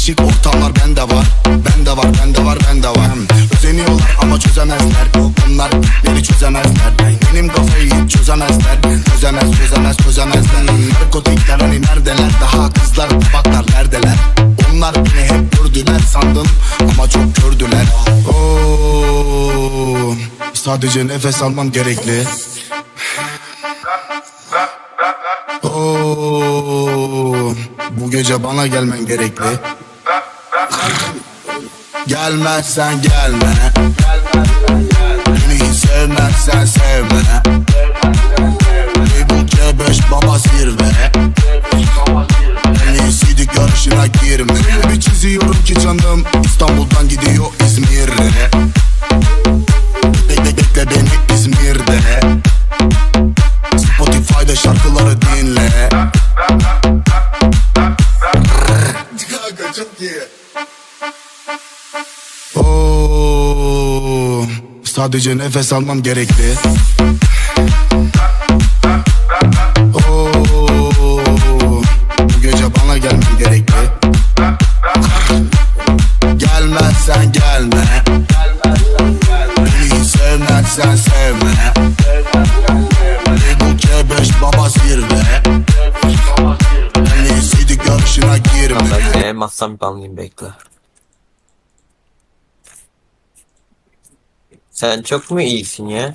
Değişik ortamlar bende var. Bende var bende var bende var çözemezler Onlar beni çözemezler. Benim kafayı çözemezler. Çözemez çözemez çözemezler. Narkotikler hani neredeler? Daha kızlar tabaklar neredeler? Onlar beni hep gördüler sandım Ama çok kördüler Oo, Sadece nefes almam gerekli. Oo, Bu gece bana gelmen gerekli Gelmezsen gelme. Hiç sevmezsen sevme. Bir bu C5 baba zirve En iyisiydi görüşüne girme. Bir çiziyorum ki canım İstanbul'dan gidiyor İzmir'e. Bekle bekle beni İzmir'de. Spotify'da şarkıları dinle. Kanka sadece nefes almam gerekli. Oo, bu gece bana gelmen gerekli. Gelmezsen gelme. Beni sevmezsen sevme. Bu C5 baba zirve. En iyisiydi görüşüne girme. Bir banlayayım bekle. Sen çok mu iyisin ya?